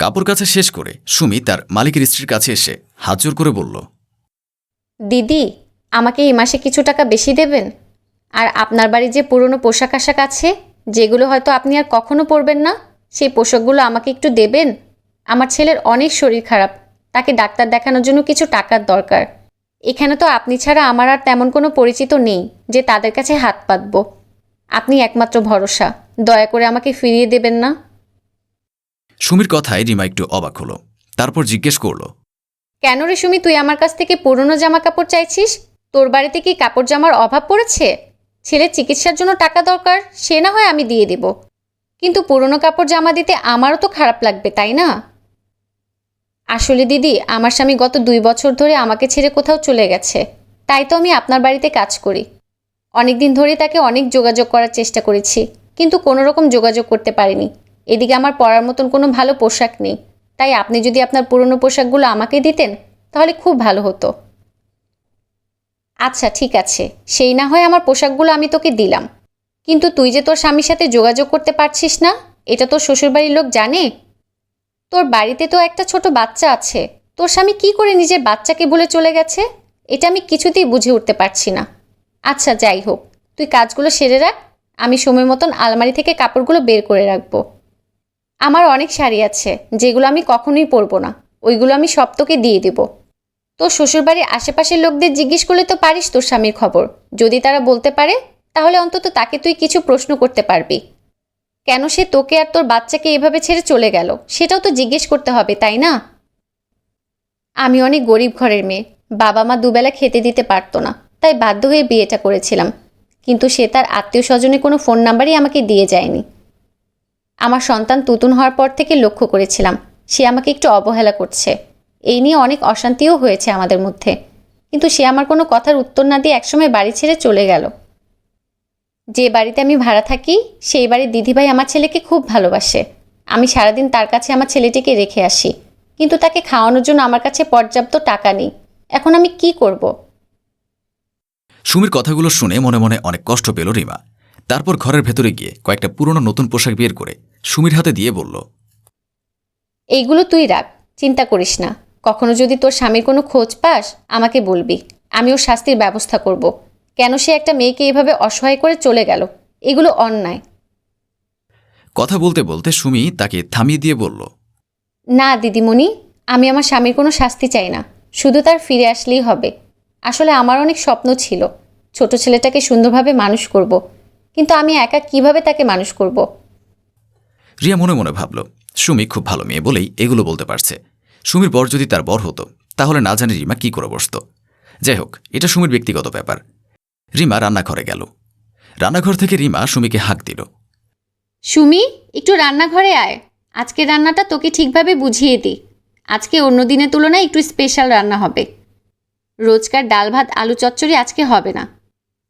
কাপড় কাছে শেষ করে সুমি তার মালিকের স্ত্রীর কাছে এসে হাত জোর করে বলল, দিদি, আমাকে এই মাসে কিছু টাকা বেশি দেবেন? আর আপনার বাড়ির যে পুরনো পোশাক আশাক আছে, যেগুলো হয়তো আপনি আর কখনো পরবেন না, সেই পোশাকগুলো আমাকে একটু দেবেন? আমার ছেলের অনেক শরীর খারাপ, তাকে ডাক্তার দেখানোর জন্য কিছু টাকার দরকার। এখানে তো আপনি ছাড়া আমার আর তেমন কোনো পরিচিত নেই, যে তাদের কাছে হাত পাতব। আপনি একমাত্র ভরসা, দয়া করে আমাকে ফিরিয়ে দেবেন না? সুমির কথায় রিমা একটু অবাক হলো, তারপর জিজ্ঞেস করল, কেন রে সুমি, তুই আমার কাছ থেকে পুরনো জামা কাপড় চাইছিস? তোর বাড়িতে কি কাপড় জামার অভাব পড়েছে? ছেলের চিকিৎসার জন্য টাকা দরকার, সে না হয় আমি দিয়ে দেব। কিন্তু পুরনো কাপড় জামা দিতে আমারও তো খারাপ লাগবে, তাই না? আসলে দিদি, আমার স্বামী গত দুই বছর ধরে আমাকে ছেড়ে কোথাও চলে গেছে। তাই তো আমি আপনার বাড়িতে কাজ করি। অনেক দিন ধরে তাকে অনেক যোগাযোগ করার চেষ্টা করেছি, কিন্তু কোনো রকম যোগাযোগ করতে পারিনি। এদিকে আমার পরার মতন কোনো ভালো পোশাক নেই। তাই আপনি যদি আপনার পুরনো পোশাকগুলো আমাকে দিতেন, তাহলে খুব ভালো হতো। আচ্ছা ঠিক আছে। সেই না হয় আমার পোশাকগুলো আমি তোকে দিলাম। কিন্তু তুই যে তোর স্বামীর সাথে যোগাযোগ করতে পারছিস না, এটা তোর শ্বশুরবাড়ির লোক জানে? তোর বাড়িতে তো একটা ছোট বাচ্চা আছে। তোর স্বামী কি করে নিজের বাচ্চাকে বলে চলে গেছে? এটা আমি কিছুতেই বুঝে উঠতে পারছি না। আচ্ছা যাই হোক। তুই কাজগুলো সেরে রাখ। আমি সময় মতন আলমারি থেকে কাপড়গুলো বের করে রাখব। আমার অনেক শাড়ি আছে, যেগুলো আমি কখনোই পরবো না। ওইগুলো আমি সব তোকে দিয়ে দেব। তোর শ্বশুরবাড়ির আশেপাশের লোকদের জিজ্ঞেস করলে তো পারিস তোর স্বামীর খবর। যদি তারা বলতে পারে, তাহলে অন্তত তাকে তুই কিছু প্রশ্ন করতে পারবি। কেন সে তোকে আর তোর বাচ্চাকে এভাবে ছেড়ে চলে গেল? সেটাও তো জিজ্ঞেস করতে হবে, তাই না? আমি অনেক গরিব ঘরের মেয়ে। বাবা মা দুবেলা খেতে দিতে পারতো না, তাই বাধ্য হয়ে বিয়েটা করেছিলাম। কিন্তু সে তার আত্মীয় স্বজনে কোনো ফোন নাম্বারই আমাকে দিয়ে যায়নি। আমার সন্তান তুতুন হওয়ার পর থেকে লক্ষ্য করেছিলাম। সে আমাকে একটু অবহেলা করছে। এই নিয়ে অনেক অশান্তিও হয়েছে আমাদের মধ্যে। কিন্তু সে আমার কোনো কথার উত্তর না দিয়ে একসময় বাড়ি ছেড়ে চলে গেল। যে বাড়িতে আমি ভাড়া থাকি, সেই বাড়ির দিদিভাই আমার ছেলেকে খুব ভালোবাসে। আমি সারাদিন তার কাছে আমার ছেলেটিকে রেখে আসি। কিন্তু তাকে খাওয়ানোর জন্য আমার কাছে পর্যাপ্ত টাকা নেই। এখন আমি কি করব। সুমির কথাগুলো শুনে মনে মনে অনেক কষ্ট পেল রিমা। তারপর ঘরের ভেতরে গিয়ে কয়েকটা পুরনো নতুন পোশাক বের করে সুমির হাতে দিয়ে বলল এইগুলো তুই রাখ চিন্তা করিস না। কখনো যদি তোর স্বামীর কোনো খোঁজ পাস আমাকে বলবি। আমি ওর শাস্তির ব্যবস্থা করব। কেন সে একটা মেয়েকে এভাবে অসহায় করে চলে গেল? এগুলো অন্যায়। কথা বলতে বলতে সুমি তাকে থামিয়ে দিয়ে বলল না দিদিমণি আমি আমার স্বামীর কোনো শাস্তি চাই না। শুধু তার ফিরে আসলেই হবে। আসলে আমার অনেক স্বপ্ন ছিল। ছোট ছেলেটাকে সুন্দরভাবে মানুষ করব। কিন্তু আমি একা কীভাবে তাকে মানুষ করব। রিয়া মনে মনে ভাবল, সুমি খুব ভালো মেয়ে বলেই এগুলো বলতে পারছে। সুমির বর যদি তার বর হতো, তাহলে না জানি রিমা কি করে বসত। যাই হোক, এটা সুমির ব্যক্তিগত ব্যাপার। রিমা রান্নাঘরে গেল। রান্নাঘর থেকে রিমা সুমিকে হাঁক দিল। সুমি, একটু রান্নাঘরে আয়। আজকে রান্নাটা তোকে ঠিকভাবে বুঝিয়ে দিই। আজকে অন্য দিনের তুলনায় একটু স্পেশাল রান্না হবে। রোজকার ডাল ভাত আলু চচ্চড়ি আজকে হবে না।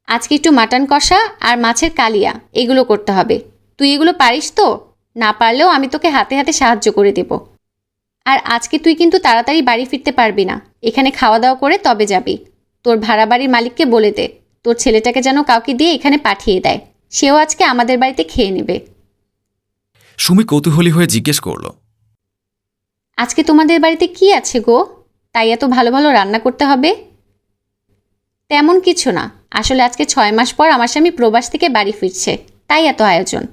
আজকে একটু মাটন কষা আর মাছের কালিয়া, এগুলো করতে হবে। তুই এগুলো পারিস তো? না পারলেও আমি তোকে হাতে হাতে সাহায্য করে দেব। আর আজকে তুই কিন্তু তাড়াতাড়ি বাড়ি ফিরতে পারবি না। এখানে খাওয়া দাওয়া করে তবে যাবি। তোর ভাড়া বাড়ির মালিককে বলে দে। তোর ছেলেটাকে যেন কাউকে দিয়ে এখানে পাঠিয়ে দেয়। সেও আজকে আমাদের বাড়িতে খেয়ে নেবে। সুমি কৌতূহলী হয়ে জিজ্ঞেস করল। আজকে তোমাদের বাড়িতে কি আছে গো? তাই এত ভালো ভালো রান্না করতে হবে? তেমন কিছু না। আসলে আজকে ছয় মাস পর আমার স্বামী প্রবাস থেকে বাড়ি ফিরছে। তাই এত আয়োজন।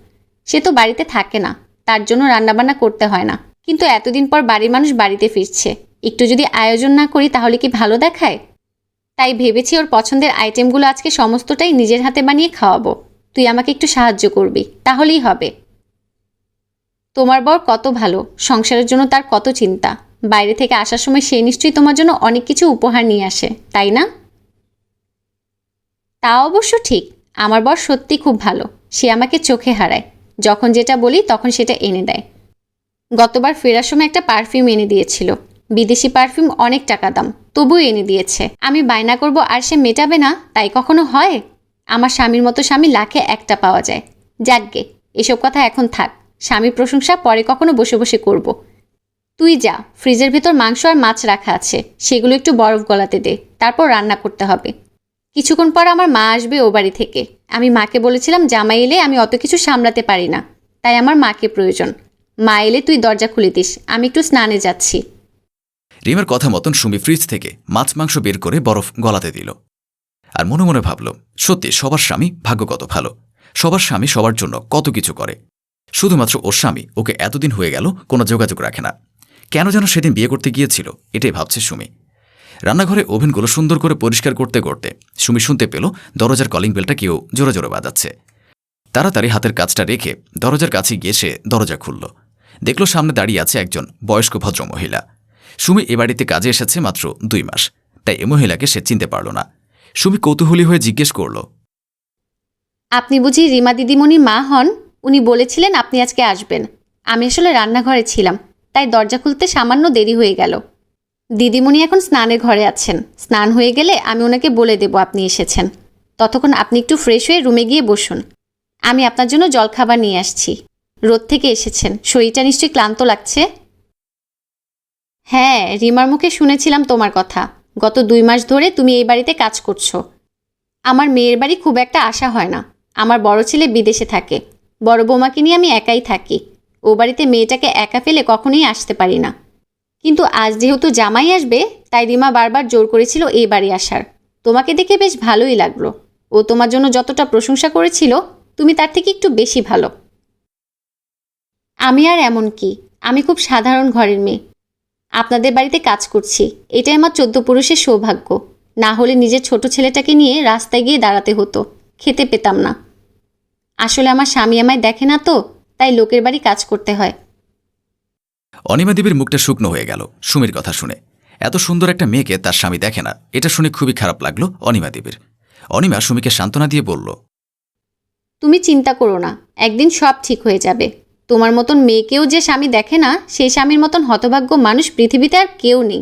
সে তো বাড়িতে থাকে না, তার জন্য রান্নাবান্না করতে হয় না। কিন্তু এতদিন পর বাড়ির মানুষ বাড়িতে ফিরছে, একটু যদি আয়োজন না করি তাহলে কি ভালো দেখায়? তাই ভেবেছি ওর পছন্দের আইটেমগুলো আজকে সমস্তটাই নিজের হাতে বানিয়ে খাওয়াবো। তুই আমাকে একটু সাহায্য করবি, তাহলেই হবে। তোমার বর কত ভালো, সংসারের জন্য তার কত চিন্তা। বাইরে থেকে আসার সময় সে নিশ্চয়ই তোমার জন্য অনেক কিছু উপহার নিয়ে আসে, তাই না? তা অবশ্য ঠিক, আমার বর সত্যি খুব ভালো, সে আমাকে চোখে হারায়। যখন যেটা বলি তখন সেটা এনে দেয়। গতবার ফেরার সময় একটা পারফিউম এনে দিয়েছিল। বিদেশি পারফিউম অনেক টাকা দাম, তবুও এনে দিয়েছে। আমি বায়না করব, আর সে মেটাবে না? তাই কখনো হয়? আমার স্বামীর মতো স্বামী লাখে একটা পাওয়া যায়। যাকগে এসব কথা এখন থাক। স্বামী প্রশংসা পরে কখনো বসে বসে করব। তুই যা, ফ্রিজের ভেতর মাংস আর মাছ রাখা আছে। সেগুলো একটু বরফ গলাতে দে। তারপর রান্না করতে হবে। কিছুক্ষণ পর আমার মা আসবে ও বাড়ি থেকে। আমি মাকে বলেছিলাম, জামাই এলে আমি অত কিছু সামলাতে পারি না। তাই আমার মাকে প্রয়োজন। মা এলে তুই দরজা খুলে দিস। আমি একটু স্নানে যাচ্ছি। রিমার কথা মতন সুমি ফ্রিজ থেকে মাছ মাংস বের করে বরফ গলাতে দিল। আর মনে মনে ভাবল, সত্যি, সবার স্বামী ভাগ্যগত ভালো। সবার স্বামী সবার জন্য কত কিছু করে। শুধুমাত্র ওর স্বামী ওকে এতদিন হয়ে গেল, কোনো যোগাযোগ রাখে না। কেন যেন সেদিন বিয়ে করতে গিয়েছিল, এটাই ভাবছে সুমি। রান্নাঘরে ওভেনগুলো সুন্দর করে পরিষ্কার করতে করতে সুমি শুনতে পেল দরজার কলিং বেলটা কেউ জোরে জোরে বাজাচ্ছে। তাড়াতাড়ি হাতের কাজটা রেখে দরজার কাছে গিয়ে সে দরজা খুলল। দেখল সামনে দাঁড়িয়ে আছে একজন বয়স্ক ভদ্রমহিলা। সুমি এ বাড়িতে কাজে এসেছে মাত্র দুই মাস, তাই এ মহিলাকে সে চিনতে পারল না। সুমি কৌতূহলী হয়ে জিজ্ঞেস করল, আপনি বুঝি রিমা দিদিমণির মা হন? উনি বলেছিলেন আপনি আজকে আসবেন। আমি আসলে রান্নাঘরে ছিলাম, তাই দরজা খুলতে সামান্য দেরি হয়ে গেল। দিদিমণি এখন স্নানের ঘরে আছেন। স্নান হয়ে গেলে আমি ওনাকে বলে দেব আপনি এসেছেন। ততক্ষণ আপনি একটু ফ্রেশ হয়ে রুমে গিয়ে বসুন। আমি আপনার জন্য জলখাবার নিয়ে আসছি। রোদ থেকে এসেছেন। শরীরটা নিশ্চয়ই ক্লান্ত লাগছে? হ্যাঁ রিমার মুখে শুনেছিলাম তোমার কথা। গত দুই মাস ধরে তুমি এই বাড়িতে কাজ করছ। আমার মেয়ের বাড়ি খুব একটা আশা হয় না। আমার বড় ছেলে বিদেশে থাকে। বড় বৌমাকে নিয়ে আমি একাই থাকি। ও বাড়িতে মেয়েটাকে একা ফেলে কখনোই আসতে পারি না। কিন্তু আজ যেহেতু জামাই আসবে, তাই রিমা বারবার জোর করেছিল এই বাড়ি আসার। তোমাকে দেখে বেশ ভালোই লাগল। ও তোমার জন্য যতটা প্রশংসা করেছিল, তুমি তার থেকে একটু বেশি ভালো। আমি আর এমন কি? আমি খুব সাধারণ ঘরের মেয়ে। আপনাদের বাড়িতে কাজ করছি। এটাই আমার চোদ্দ পুরুষের সৌভাগ্য। না হলে নিজের ছোট ছেলেটাকে নিয়ে রাস্তায় গিয়ে দাঁড়াতে হতো। খেতে পেতাম না। আসলে আমার স্বামী আমায় দেখে না তো, তাই লোকের বাড়ি কাজ করতে হয়। অনিমা দেবীর মুখটা শুকনো হয়ে গেল, সুমির কথা শুনে। এত সুন্দর একটা মেয়েকে তার স্বামী দেখে না, এটা শুনে খুবই খারাপ লাগল অনিমা দেবীর। অনিমা সুমিকে সান্ত্বনা দিয়ে বলল, তুমি চিন্তা করো না, একদিন সব ঠিক হয়ে যাবে। তোমার মতন মেয়েকেও যে স্বামী দেখে না সেই স্বামীর মতন হতভাগ্য মানুষ পৃথিবীতে আর কেউ নেই।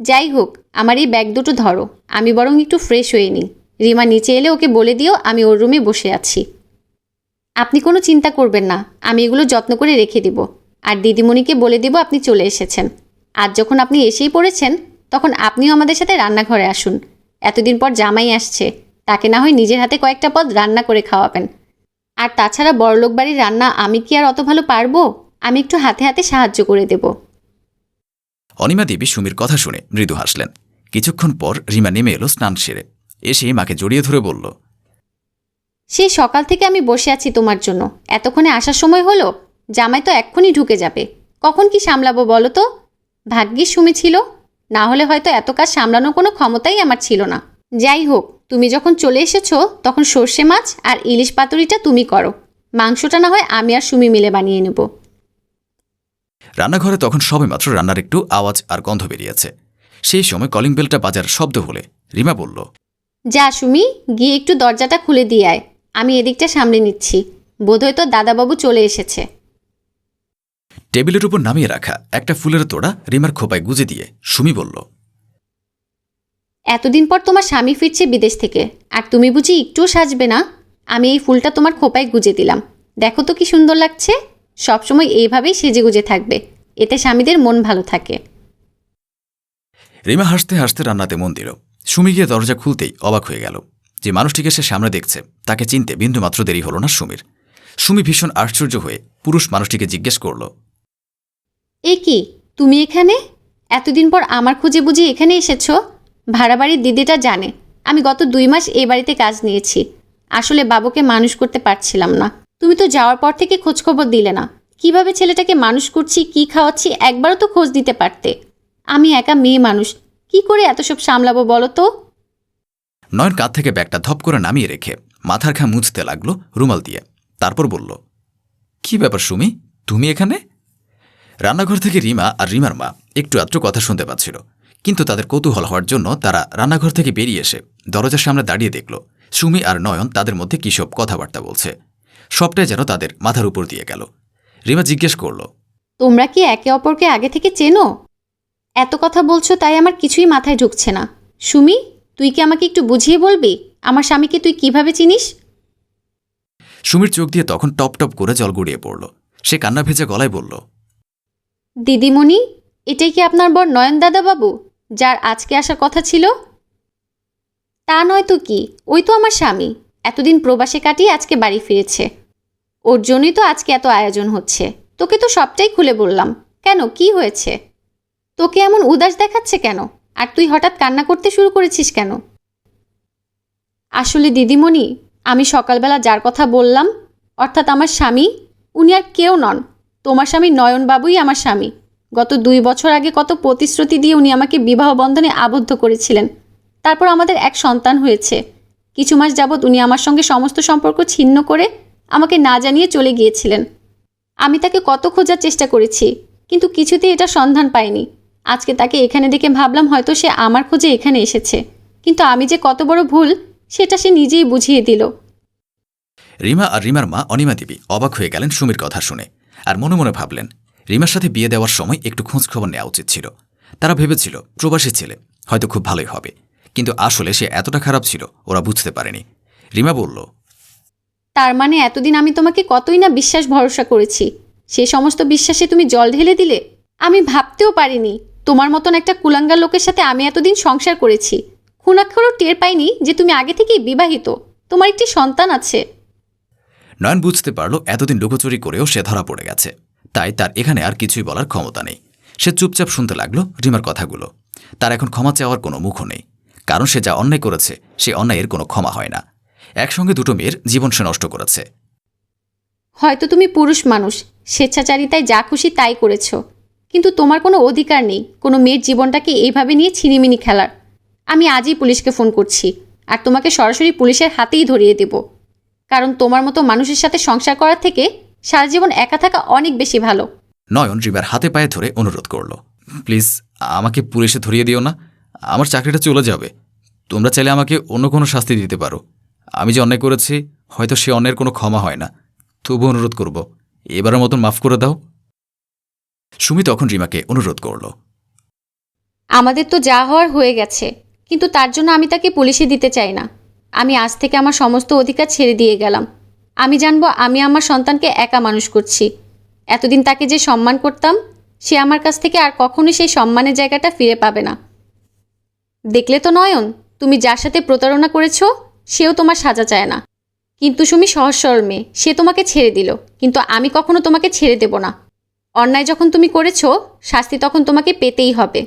যাই হোক, আমার এই ব্যাগ দুটো ধরো, আমি বরং একটু ফ্রেশ হয়ে নিই। রিমা নিচে এলে ওকে বলে দিও, আমি ওর রুমে বসে আছি। আপনি কোনো চিন্তা করবেন না, আমি এগুলো যত্ন করে রেখে দিব। আর দিদিমণিকে বলে দিব আপনি চলে এসেছেন। আজ যখন আপনি এসেই পড়েছেন তখন আপনিও আমাদের সাথে রান্নাঘরে আসুন। এতদিন পর জামাই আসছে তাকে না হয় নিজের হাতে কয়েকটা পদ রান্না করে খাওয়াবেন। আর তাছাড়া বড়লোক বাড়ির রান্না আমি কি আর অত ভালো পারব? আমি একটু হাতে হাতে সাহায্য করে দেব। অনিমা দেবী সুমির কথা শুনে মৃদু হাসলেন। কিছুক্ষণ পর রিমা নেমে এলো স্নান সেরে। এসে মাকে জড়িয়ে ধরে বলল সেই সকাল থেকে আমি বসে আছি তোমার জন্য। এতক্ষণে আসার সময় হলো? জামাই তো এক্ষুনি ঢুকে যাবে। কখন কি সামলাবো বলো তো? ভাগ্যিস সুমি ছিল। না হলে হয়তো এত কাজ সামলানোর কোনো ক্ষমতাই আমার ছিল না। যাই হোক তুমি যখন চলে এসেছ তখন সর্ষে মাছ আর ইলিশ পাতুরিটা তুমি করো। মাংসটা না হয় আমি আর সুমি মিলে বানিয়ে নেব। রান্নাঘরে তখন সবে মাত্র রান্নার একটু আওয়াজ আর গন্ধ বেরিয়েছে। সেই সময় কলিং বেলটা বাজার শব্দ হলে রিমা বলল যা সুমি গিয়ে একটু দরজাটা খুলে দিয়ে আয়। আমি এদিকটা সামলে নিচ্ছি। বোধহয় তো দাদাবাবু চলে এসেছে। টেবিলের উপর নামিয়ে রাখা একটা ফুলের তোড়া রিমার খোপায় গুজে দিয়ে সুমি বলল এতদিন পর তোমার স্বামী ফিরছে বিদেশ থেকে আর তুমি বুঝি একটুও সাজবে না? আমি এই ফুলটা তোমার খোপায় গুজে দিলাম। দেখো তো কি সুন্দর লাগছে। সবসময় এইভাবেই সেজে গুজে থাকবে। এতে স্বামীদের মন ভালো থাকে। রিমা হাসতে হাসতে রান্নাতে মন দিল। সুমি গিয়ে দরজা খুলতেই অবাক হয়ে গেল যে মানুষটিকে সে সামনে দেখছে তাকে চিনতে বিন্দুমাত্র দেরি হল না সুমির। সুমি ভীষণ আশ্চর্য হয়ে পুরুষ মানুষটিকে জিজ্ঞেস করল এ কি, তুমি এখানে? এতদিন পর আমার খুঁজে বুঝি এখানে এসেছ। ভাড়া বাড়ির দিদিটা জানে, আমি গত দুই মাস এই বাড়িতে কাজ নিয়েছি। আসলে বাবুকে মানুষ করতে পারছিলাম না। তুমি তো যাওয়ার পর থেকে খোঁজখবর দিলে না। কীভাবে ছেলেটাকে মানুষ করছি, কি খাওয়াচ্ছি, একবারও তো খোঁজ দিতে পারতে। আমি একা মেয়ে মানুষ, কি করে এত সব সামলাবো বলো তো? নয়ন কাঁধ থেকে ব্যাগটা ধপ করে নামিয়ে রেখে মাথার ঘা মুছতে লাগল রুমাল দিয়ে। তারপর বলল, কি ব্যাপার সুমি? তুমি এখানে? রান্নাঘর থেকে রিমা আর রিমার মা একটু আত্র কথা শুনতে পাচ্ছিল। কিন্তু তাদের কৌতূহল হওয়ার জন্য তারা রান্নাঘর থেকে বেরিয়ে এসে দরজার সামনে দাঁড়িয়ে দেখল সুমি আর নয়ন তাদের মধ্যে কিসব কথাবার্তা বলছে। সবটাই যেন তাদের মাথার উপর দিয়ে গেল। রিমা জিজ্ঞেস করল তোমরা কি একে অপরকে আগে থেকে চেনো? এত কথা বলছো তাই আমার কিছুই মাথায় ঢুকছে না। সুমি তুই কি আমাকে একটু বুঝিয়ে বলবি? আমার স্বামীকে তুই কীভাবে চিনিস? সুমির চোখ দিয়ে তখন টপ টপ করে জল গড়িয়ে পড়ল। সে কান্না ভেজে গলায় বলল দিদিমণি, এটাই কি আপনার বর নয়ন দাদাবাবু যার আজকে আসার কথা ছিল? তা নয় তো কি, ওই তো আমার স্বামী, এতদিন প্রবাসে কাটিয়ে আজকে বাড়ি ফিরেছে। ওর জন্যই তো আজকে এত আয়োজন হচ্ছে, তোকে তো সবটাই খুলে বললাম, কেন, কি হয়েছে? তোকে এমন উদাস দেখাচ্ছে কেন, আর তুই হঠাৎ কান্না করতে শুরু করেছিস কেন? আসলে দিদিমণি, আমি সকালবেলা যার কথা বললাম, অর্থাৎ আমার স্বামী, উনি আর কেউ নন তোমার স্বামী নয়নবাবুই আমার স্বামী। গত দুই বছর আগে কত প্রতিশ্রুতি দিয়ে উনি আমাকে বিবাহ বন্ধনে আবদ্ধ করেছিলেন। তারপর আমাদের এক সন্তান হয়েছে। কিছু মাস যাবৎ উনি আমার সঙ্গে সমস্ত সম্পর্ক ছিন্ন করে আমাকে না জানিয়ে চলে গিয়েছিলেন। আমি তাকে কত খোঁজার চেষ্টা করেছি, কিন্তু কিছুতেই এটা সন্ধান পাইনি। আজকে তাকে এখানে দেখে ভাবলাম হয়তো সে আমার খোঁজে এখানে এসেছে। কিন্তু আমি যে কত বড় ভুল, সেটা সে নিজেই বুঝিয়ে দিল। রিমা আর রিমার মা অনিমা দেবী অবাক হয়ে গেলেন সুমির কথা শুনে। আর মনে মনে ভাবলেন, রিমার সাথে বিয়ে দেওয়ার সময় একটু খোঁজখবর নেওয়া উচিত ছিল। তারা ভেবেছিল, প্রবাসী ছেলে, হয়তো খুব ভালোই হবে। কিন্তু আসলে সে এতটা খারাপ ছিল, ওরা বুঝতে পারেনি। রিমা বলল, তার মানে এতদিন আমি তোমাকে কতই না বিশ্বাস ভরসা করেছি? সে সমস্ত বিশ্বাসে তুমি জল ঢেলে দিলে? আমি ভাবতেও পারিনি। তোমার মতন একটা কুলাঙ্গার লোকের সাথে আমি এতদিন সংসার করেছি। খুনাক্ষরও টের পাইনি যে তুমি আগে থেকেই বিবাহিত। তোমার একটি সন্তান আছে। নয়ন বুঝতে পারল এতদিন লুকোচুরি করেও সে ধরা পড়ে গেছে। তাই তার এখানে আর কিছুই বলার ক্ষমতা নেই। সে চুপচাপ শুনতে লাগল রিমার কথাগুলো। তার এখন ক্ষমা চাওয়ার কোনো মুখও নেই। কারণ সে যা অন্যায় করেছে, সে অন্যায়ের কোনো ক্ষমা হয় না। একসঙ্গে দুটো মেয়ের জীবন সে নষ্ট করেছে। হয়তো তুমি পুরুষ মানুষ, স্বেচ্ছাচারিতায় যা খুশি তাই করেছ। কিন্তু তোমার কোনো অধিকার নেই, কোনো মেয়ের জীবনটাকে এইভাবে নিয়ে ছিনিমিনি খেলার। আমি আজই পুলিশকে ফোন করছি, আর তোমাকে সরাসরি পুলিশের হাতেই ধরিয়ে দেব। কারণ তোমার মতো মানুষের সাথে সংসার করার থেকে সারা জীবন একা থাকা অনেক বেশি ভালো। নয়ন রিমার হাতে পায়ে ধরে অনুরোধ করল প্লিজ আমাকে পুলিশে ধরিয়ে দিও না। আমার চাকরিটা চলে যাবে। তোমরা চাইলে আমাকে অন্য কোনো শাস্তি দিতে পারো। আমি যে অন্যায় করেছি হয়তো সে অন্যের কোনো ক্ষমা হয় না। তবু অনুরোধ করব এবারের মতন মাফ করে দাও। সুমি তখন রিমাকে অনুরোধ করল আমাদের তো যা হওয়ার হয়ে গেছে কিন্তু তার জন্য আমি তাকে পুলিশে দিতে চাই না। আমি আজ থেকে আমার সমস্ত অধিকার ছেড়ে দিয়ে গেলাম। আমি জানব আমি আমার সন্তানকে একা মানুষ করছি। এতদিন তাকে যে সম্মান করতাম, সে আমার কাছ থেকে আর কখনোই সেই সম্মানের জায়গাটা ফিরে পাবে না। দেখলে তো নয়ন, তুমি যার সাথে প্রতারণা করেছ, সেও তোমার সাজা চায় না। কিন্তু সুমি সহজ সরল মেয়ে, সে তোমাকে ছেড়ে দিল, কিন্তু আমি কখনো তোমাকে ছেড়ে দেব না। অন্যায় যখন তুমি করেছ, শাস্তি তখন তোমাকে পেতেই হবে।